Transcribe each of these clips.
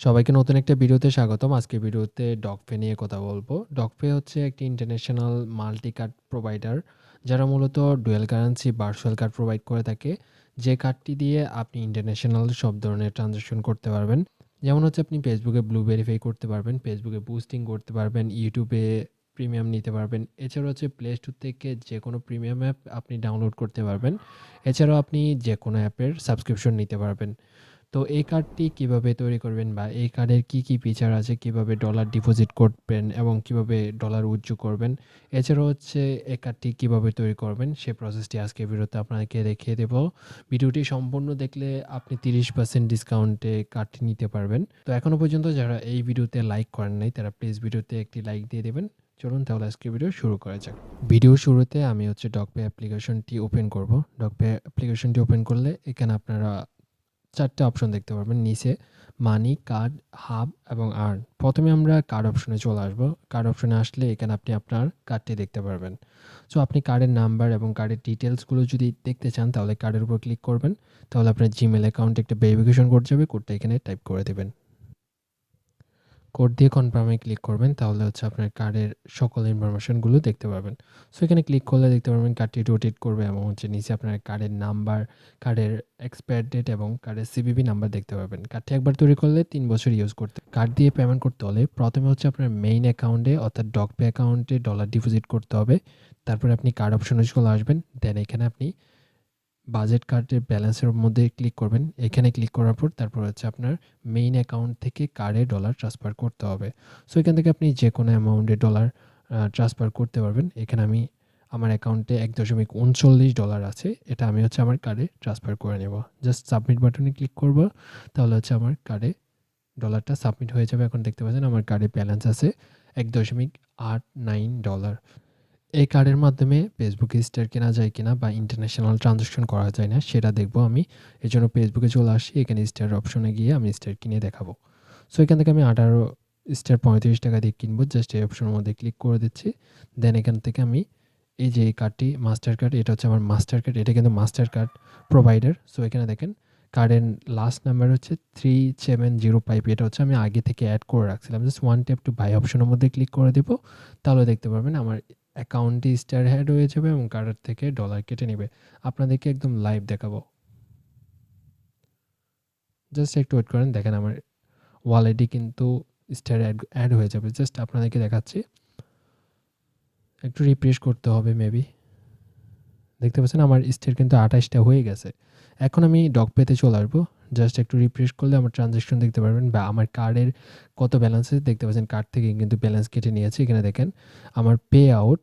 সবাইকে নতুন একটা ভিডিওতে স্বাগতম। আজকের ভিডিওতে ডগপে নিয়ে কথা বলব। ডগপে হচ্ছে একটি ইন্টারন্যাশনাল মাল্টি কার্ড প্রোভাইডার যারা মূলত dual currency virtual card provide করে থাকে। যে কার্ডটি দিয়ে আপনি ইন্টারন্যাশনাল সব ধরনের ট্রান্সেকশন করতে পারবেন। যেমন হচ্ছে আপনি ফেসবুকে ব্লু ভেরিফাই করতে পারবেন, ফেসবুকে বুস্টিং করতে পারবেন, ইউটিউবে প্রিমিয়াম নিতে পারবেন। এছাড়াও হচ্ছে প্লে স্টোর থেকে যে কোনো প্রিমিয়াম অ্যাপ আপনি ডাউনলোড করতে পারবেন। এছাড়াও আপনি যে কোনো অ্যাপের সাবস্ক্রিপশন নিতে পারবেন। তো এই কার্ডটি কীভাবে তৈরি করবেন বা এই কার্ডের কি, কি ফিচার আছে, কীভাবে ডলার ডিপোজিট করবেন এবং কীভাবে ডলার উইথড্র করবেন। এছাড়াও হচ্ছে এই কার্ডটি কীভাবে তৈরি করবেন সে প্রসেসটি আজকে ভিডিওতে আপনাকে দেখিয়ে দেব। ভিডিওটি সম্পূর্ণ দেখলে আপনি 30% ডিসকাউন্টে কার্ডটি নিতে পারবেন। তো এখনও পর্যন্ত যারা এই ভিডিওতে লাইক করেন নাই তারা প্লিজ ভিডিওতে একটি লাইক দিয়ে দেবেন। চলুন তাহলে আজকে ভিডিও শুরু করা যাক। ভিডিও শুরুতে আমি হচ্ছে ডগপে অ্যাপ্লিকেশনটি ওপেন করব। ডগপে অ্যাপ্লিকেশনটি ওপেন করলে এখানে আপনারা ৪ টে অপশন দেখতে পারবেন নিচে মানি, কার্ড, হাব এবং আর্ন। প্রথমে আমরা কার্ড অপশনে চলে আসব। কার্ড অপশনে আসলে এখানে আপনি আপনার কার্ডটি দেখতে পারবেন। সো আপনি কার্ডের নাম্বার এবং কার্ডের ডিটেলসগুলো যদি দেখতে চান তাহলে কার্ডের উপর ক্লিক করবেন। তাহলে আপনার জিমেল অ্যাকাউন্টে একটা ভেরিফিকেশন কোড যাবে। কোডটা এখানে টাইপ করে দিবেন। কোড দিয়ে কনফার্মে ক্লিক করবেন তাহলে হচ্ছে আপনার কার্ডের সকল ইনফরমেশনগুলো দেখতে পাবেন সো এখানে ক্লিক করলে দেখতে পারবেন কার্ডটি রোটেট করবে এবং হচ্ছে নিচে আপনার কার্ডের নাম্বার, কার্ডের এক্সপায়ার ডেট এবং কার্ডের সিভিভি নাম্বার দেখতে পাবেন কার্ডটি একবার তৈরি করলে তিন বছর ইউজ করতে কার্ড দিয়ে পেমেন্ট করতে হলে প্রথমে হচ্ছে আপনার মেইন অ্যাকাউন্টে অর্থাৎ ডগপে অ্যাকাউন্টে ডলার ডিপোজিট করতে হবে। তারপরে আপনি কার্ড অপশনে চলে আসবেন। দেন এখানে আপনি বাজেট কার্ডের ব্যালেন্সের মধ্যে ক্লিক করবেন। এখানে ক্লিক করার পর তারপর হচ্ছে আপনার মেইন অ্যাকাউন্ট থেকে কার্ডে ডলার ট্রান্সফার করতে হবে। সো এখান থেকে আপনি যে কোনো অ্যামাউন্টে ডলার ট্রান্সফার করতে পারবেন। এখানে আমি আমার অ্যাকাউন্টে ১.৩৯ ডলার আছে। এটা আমি হচ্ছে আমার কার্ডে ট্রান্সফার করে নেব। জাস্ট সাবমিট বাটনে ক্লিক করব। তাহলে হচ্ছে আমার কার্ডে ডলারটা সাবমিট হয়ে যাবে। এখন দেখতে পাচ্ছেন আমার কার্ডে ব্যালেন্স আছে ১.৮৯ ডলার। এই কার্ডের মাধ্যমে ফেসবুকে স্টার কেনা যায় কিনা বা ইন্টারন্যাশনাল ট্রান্সেকশন করা যায় না, সেটা দেখব আমি। এজন্য ফেসবুকে চলে আসি। এখানে স্টার অপশনে গিয়ে আমি স্টার কিনে দেখাবো। সো এখান থেকে আমি ১৮ স্টার ৳৩৫ দিয়ে কিনবো। জাস্ট এই অপশনের মধ্যে ক্লিক করে দিচ্ছি। দেন এখান থেকে আমি এই যে এই কার্ডটি মাস্টার কার্ড এটা হচ্ছে আমার মাস্টার কার্ড। এটা কিন্তু মাস্টার কার্ড প্রোভাইডার। সো এখানে দেখেন কার্ডের লাস্ট নাম্বার হচ্ছে 3705 এটা হচ্ছে আমি আগে থেকে অ্যাড করে রাখছিলাম। Just one tap to buy অপশনের মধ্যে ক্লিক করে দেবো তাহলে দেখতে পারবেন আমার অ্যাকাউন্টটি স্টার হেড হয়ে যাবে এবং কার্ডের থেকে ডলার কেটে নেবে আপনাদেরকে একদম লাইভ দেখাবো। জাস্ট একটু ওয়েট করেন। দেখেন আমার ওয়ালেটে কিন্তু স্টার অ্যাড অ্যাড হয়ে যাবে। জাস্ট আপনাদেরকে দেখাচ্ছি। একটু রিফ্রেশ করতে হবে মেবি। দেখতে পাচ্ছেন আমার স্টার কিন্তু ২৮ টা হয়ে গেছে। এখন আমি ডক পেতে চলে আসব। জাস্ট একটু রিফ্রেশ করলে আমার ট্রান্সেকশন দেখতে পারবেন বা আমার কার্ডের কত ব্যালেন্স আছে দেখতে পাচ্ছেন কার্ড থেকে কিন্তু ব্যালেন্স কেটে নিয়েছে। এখানে দেখেন আমার পে আউট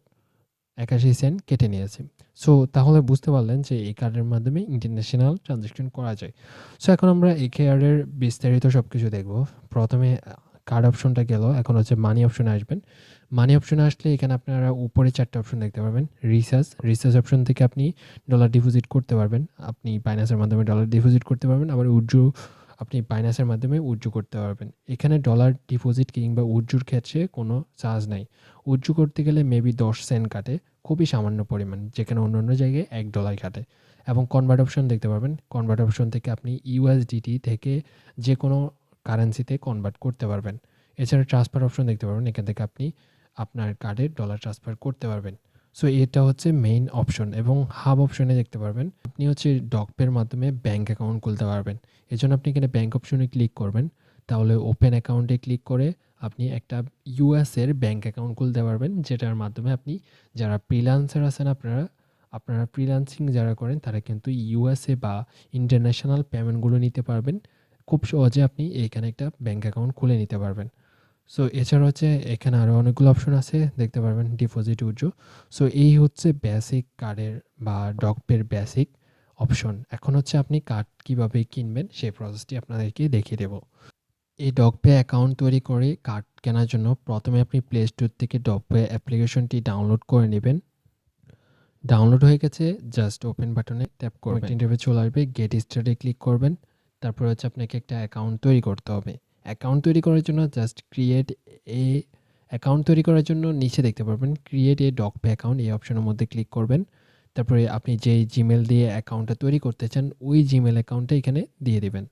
৮১ সেন্ট কেটে নিয়েছে। সো তাহলে বুঝতে পারলেন যে এই কার্ডের মাধ্যমে ইন্টারন্যাশনাল ট্রান্সেকশন করা যায়। সো এখন আমরা এই কার্ডের বিস্তারিত সব কিছু দেখব। প্রথমে কার্ড অপশনটা গেল। এখন হচ্ছে মানি অপশনে আসবেন। মানি অপশনে আসলে এখানে আপনারা উপরে চারটে অপশন দেখতে পারবেন। রিসার্চ রিসার্চ অপশন থেকে আপনি ডলার ডিপোজিট করতে পারবেন। আপনি বাইন্যান্সের মাধ্যমে ডলার ডিপোজিট করতে পারবেন। আবার উইথড্র আপনি বাইন্যান্সের মাধ্যমে উইথড্র করতে পারবেন। এখানে ডলার ডিপোজিট কিংবা উইথড্রর ক্ষেত্রে কোনো চার্জ নাই। উইথড্র করতে গেলে মেবি ১০ সেন্ট কাটে। খুবই সামান্য পরিমাণ। যেখানে অন্য অন্য জায়গায় এক ডলার কাটে। এবং কনভার্ট অপশন দেখতে পারবেন। কনভার্ট অপশন থেকে আপনি ইউএসডিটি থেকে যে কোনো কারেন্সিতে কনভার্ট করতে পারবেন। এছাড়া ট্রান্সফার অপশন দেখতে পারবেন। এখান থেকে আপনি আপনার কার্ডে ডলার ট্রান্সফার করতে পারবেন। সো এটা হচ্ছে মেইন অপশন এবং হাব অপশনে দেখতে পারবেন। আপনি হচ্ছে ডগপের মাধ্যমে ব্যাঙ্ক অ্যাকাউন্ট খুলতে পারবেন। এজন্য আপনি এখানে ব্যাঙ্ক অপশনে ক্লিক করবেন। তাহলে ওপেন অ্যাকাউন্টে ক্লিক করে আপনি একটা ইউএস এর ব্যাংক অ্যাকাউন্ট খুলতে পারবেন। যেটার মাধ্যমে আপনি যারা ফ্রিল্যান্সার আছেন আপনারা, আপনারা ফ্রিল্যান্সিং যারা করেন তারা কিন্তু ইউএসএ বা ইন্টারন্যাশনাল পেমেন্টগুলো নিতে পারবেন। খুব সহজে আপনি এখানে একটা ব্যাঙ্ক অ্যাকাউন্ট খুলে নিতে পারবেন। সো এছাড়া হচ্ছে এখানে আরও অনেকগুলো অপশন আছে দেখতে পারবেন ডিপোজিট উইথড্র। সো এই হচ্ছে বেসিক কার্ডের বা ডগপের বেসিক অপশন। এখন হচ্ছে আপনি কার্ড কীভাবে কিনবেন সেই প্রসেসটি আপনাদেরকে দেখিয়ে দেব। এই ডগপে অ্যাকাউন্ট তৈরি করে কার্ড কেনার জন্য প্রথমে আপনি প্লে স্টোর থেকে ডগপে অ্যাপ্লিকেশনটি ডাউনলোড করে নেবেন। ডাউনলোড হয়ে গেছে জাস্ট ওপেন বাটনে ট্যাপ করবেন। ইন্টারভিউ চলে আসবে। গেট স্টার্টে ক্লিক করবেন। তারপর হচ্ছে আপনাকে একটা অ্যাকাউন্ট তৈরি করতে হবে। অ্যাকাউন্ট তৈরি করার জন্য জাস্ট ক্রিয়েট এ অ্যাকাউন্ট তৈরি করার জন্য নিচে দেখতে পারবেন ক্রিয়েট এ ডগপে অ্যাকাউন্ট এই অপশনের মধ্যে ক্লিক করবেন। তারপরে আপনি যেই জিমেল দিয়ে অ্যাকাউন্টটা তৈরি করতে চান, ওই জিমেল অ্যাকাউন্টটা এখানে দিয়ে দেবেন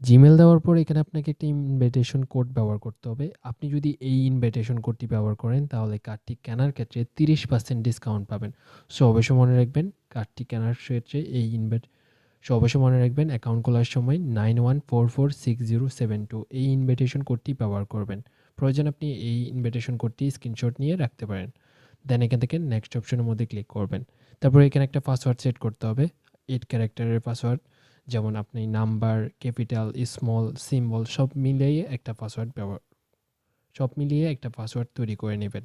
জিমেল দেওয়ার পর এখানে আপনাকে একটি ইনভাইটেশন কোড ব্যবহার করতে হবে। আপনি যদি এই ইনভাইটেশন কোডটি ব্যবহার করেন, তাহলে কার্ডটি কেনার ক্ষেত্রে 30% ডিসকাউন্ট পাবেন। সো অবশ্যই মনে রাখবেন কার্ডটি কেনার ক্ষেত্রে এই ইনভাইট সো অবশ্যই মনে রাখবেন অ্যাকাউন্ট খোলার সময় 91446072 এই ইনভিটেশন কোডটি ব্যবহার করবেন। প্রয়োজন আপনি এই ইনভিটেশন কোডটি স্ক্রিনশট নিয়ে রাখতে পারেন। দেন এখান থেকে নেক্সট অপশনের মধ্যে ক্লিক করবেন। তারপরে এখানে একটা পাসওয়ার্ড সেট করতে হবে। এইট ক্যারেক্টারের পাসওয়ার্ড যেমন আপনি নাম্বার, ক্যাপিটাল, স্মল, সিম্বল সব মিলিয়ে একটা পাসওয়ার্ড ব্যবহার সব মিলিয়ে একটা পাসওয়ার্ড তৈরি করে নেবেন।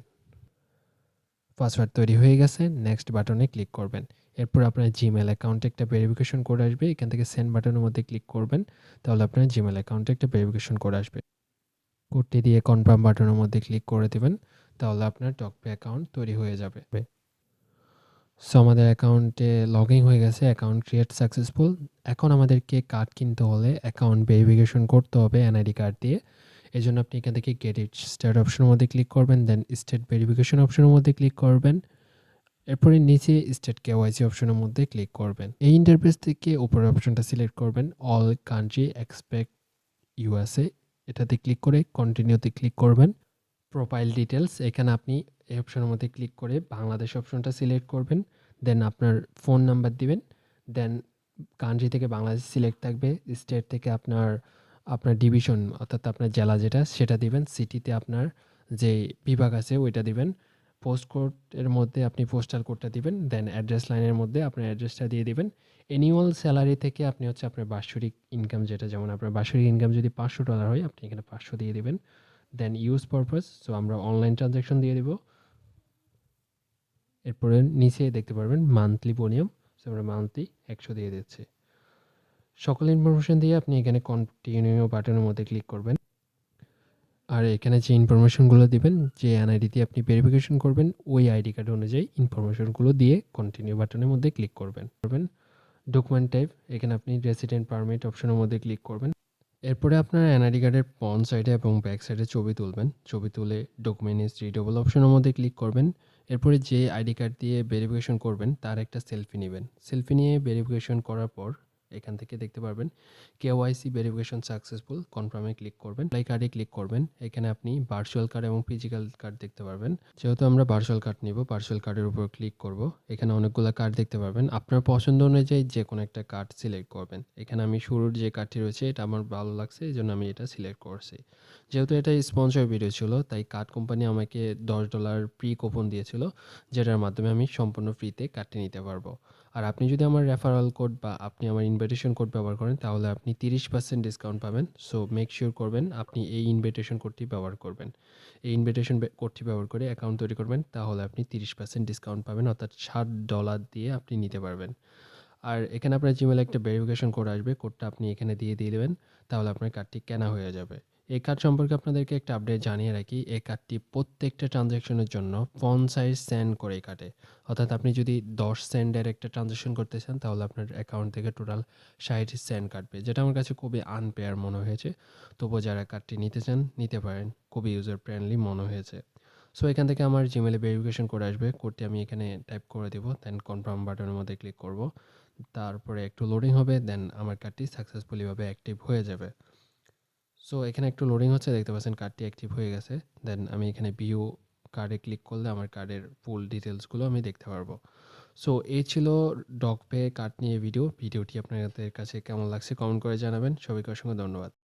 পাসওয়ার্ড তৈরি হয়ে গেছে নেক্সট বাটনে ক্লিক করবেন। এরপর আপনার জিমেল অ্যাকাউন্টে একটা ভেরিফিকেশন কোড আসবে। এখান থেকে সেন্ড বাটনের মধ্যে ক্লিক করবেন। তাহলে আপনার জিমেল অ্যাকাউন্টে একটা ভেরিফিকেশন কোড আসবে। কোডটি দিয়ে কনফার্ম বাটনের মধ্যে ক্লিক করে দেবেন, তাহলে আপনার টকপে অ্যাকাউন্ট তৈরি হয়ে যাবে। সো আমাদের অ্যাকাউন্টে লগ ইন হয়ে গেছে। Account create successful. এখন আমাদেরকে কার্ড কিনতে হলে অ্যাকাউন্ট ভেরিফিকেশন করতে হবে এনআইডি কার্ড দিয়ে। এজন্য আপনি এখান থেকে গেট ইট স্টার্ট অপশনের মধ্যে ক্লিক করবেন। দেন স্টেট ভেরিফিকেশন অপশনের মধ্যে ক্লিক করবেন। এরপরে নিচে স্টেট কেওয়াইসি অপশনের মধ্যে ক্লিক করবেন। এই ইন্টারফেস থেকে উপরের অপশনটা সিলেক্ট করবেন। অল কান্ট্রি এক্সপেক্ট ইউএসএ এটাতে ক্লিক করে কন্টিনিউতে ক্লিক করবেন। প্রোফাইল ডিটেলস এখানে আপনি এই অপশনের মধ্যে ক্লিক করে বাংলাদেশ অপশনটা সিলেক্ট করবেন। দেন আপনার ফোন নাম্বার দিবেন। দেন কান্ট্রি থেকে বাংলাদেশ সিলেক্ট থাকবে। স্টেট থেকে আপনার আপনার ডিভিশন অর্থাৎ আপনার জেলা যেটা, সেটা দিবেন। সিটিতে আপনার যে বিভাগ আছে, ওইটা দিবেন। পোস্ট কোড এর মধ্যে আপনি পোস্টাল কোডটা দিবেন। দেন অ্যাড্রেস লাইনের মধ্যে আপনার অ্যাড্রেসটা দিয়ে দিবেন। অ্যানুয়াল স্যালারি থেকে আপনি হচ্ছে আপনার বাৎসরিক ইনকাম যেটা, যেমন আপনার বাৎসরিক ইনকাম যদি $500 হয়, আপনি এখানে 500 দিয়ে দিবেন। দেন ইউজ পারপাস সো আমরা অনলাইন ট্রান্সেকশন দিয়ে দিব। এরপরে নিচে দেখতে পারবেন মান্থলি প্রিমিয়াম সো আমরা মান্থলি 100 দিয়ে দিচ্ছি। সকল ইনফরমেশন দিয়ে আপনি এখানে কন্টিনিউ বাটনের মধ্যে ক্লিক করবেন। আর এখানে যে ইনফরমেশনগুলো দিবেন, যে এনআইডি দিয়ে আপনি ভেরিফিকেশন করবেন, ওই আইডি কার্ড অনুযায়ী ইনফরমেশনগুলো দিয়ে কন্টিনিউ বাটনের মধ্যে ক্লিক করবেন। করবেন ডকুমেন্ট টাইপ এখানে আপনি রেসিডেন্ট পারমিট অপশনের মধ্যে ক্লিক করবেন। এরপরে আপনার এনআইডি কার্ডের ফ্রন্ট সাইডে এবং ব্যাক সাইডে ছবি তুলবেন। ছবি তুলে ডকুমেন্ট ইজ রিডেবল অপশনের মধ্যে ক্লিক করবেন। এরপরে যে আইডি কার্ড দিয়ে ভেরিফিকেশন করবেন, তার একটা সেলফি নেবেন সেলফি নিয়ে ভেরিফিকেশন করার পর এখান থেকে দেখতে পারবেন কেওয়াইসি ভেরিফিকেশন সাকসেসফুল কনফার্মে ক্লিক করবেন। প্লাই কার্ডে ক্লিক করবেন। এখানে আপনি ভার্চুয়াল কার্ড এবং ফিজিক্যাল কার্ড দেখতে পারবেন। যেহেতু আমরা ভার্চুয়াল কার্ড নিব ভার্চুয়াল কার্ডের উপর ক্লিক করব। এখানে অনেকগুলো কার্ড দেখতে পারবেন। আপনার পছন্দ অনুযায়ী যে কোনো একটা কার্ড সিলেক্ট করবেন। এখানে আমি শুরুর যে কার্ডটি রয়েছে, এটা আমার ভালো লাগছে এই জন্য আমি এটা সিলেক্ট করছি। যেহেতু এটা স্পন্সর ভিডিও ছিল, তাই কার্ড কোম্পানি আমাকে $10 প্রি কুপন দিয়েছিল, যেটার মাধ্যমে আমি সম্পূর্ণ ফ্রিতে কার্ডটি নিতে পারব। আর আপনি যদি আমার রেফারাল কোড বা আপনি আমার ইনভাইটেশন কোড ব্যবহার করেন, তাহলে আপনি 30% ডিসকাউন্ট পাবেন। সো মেক শিওর করবেন আপনি এই ইনভাইটেশন কোডটি ব্যবহার করবেন। এই ইনভাইটেশন কোডটি ব্যবহার করে অ্যাকাউন্ট তৈরি করবেন, তাহলে আপনি 30% ডিসকাউন্ট পাবেন, অর্থাৎ $60 দিয়ে আপনি নিতে পারবেন। আর এখানে আপনার জিমেইলে একটা ভেরিফিকেশন কোড আসবে। কোডটা আপনি এখানে দিয়ে দিয়ে দেবেন, তাহলে আপনার কার্ডটি কেনা হয়ে যাবে। এই কার্ড সম্পর্কে আপনাদেরকে একটা আপডেট জানিয়ে রাখি। এই কার্ডটি প্রত্যেকটা ট্রানজ্যাকশনের জন্য সাইজ সেন্ড করেই কাটে। অর্থাৎ আপনি যদি 10 সেন্টের একটা ট্রানজ্যাকশন করতে চান, তাহলে আপনার অ্যাকাউন্ট থেকে টোটাল 60 সেন্ট কাটবে। যেটা আমার কাছে খুবই আনপেয়ার মনে হয়েছে। তবুও যারা কার্ডটি নিতে চান, নিতে পারেন। খুবই ইউজার ফ্রেন্ডলি মনে হয়েছে। সো এখান থেকে আমার জিমেলে ভেরিফিকেশন কোড আসবে। কোডটি আমি এখানে টাইপ করে দিব। দেন কনফার্ম বাটনের মধ্যে ক্লিক করব। তারপরে একটু লোডিং হবে দেন আমার কার্ডটি সাকসেসফুলিভাবে অ্যাক্টিভ হয়ে যাবে। সো এখানে একটু লোডিং হচ্ছে, দেখতে পাচ্ছেন কার্ডটি অ্যাক্টিভ হয়ে গেছে। দেন আমি এখানে ভিউ কার্ডে ক্লিক করলে আমার কার্ডের ফুল ডিটেলসগুলো আমি দেখতে পারব। সো এই ছিল ডকপে কার্ড নিয়ে ভিডিও। ভিডিওটি আপনাদের কাছে কেমন লাগছে কমেন্ট করে জানাবেন। সবাইকে অসংখ্য ধন্যবাদ।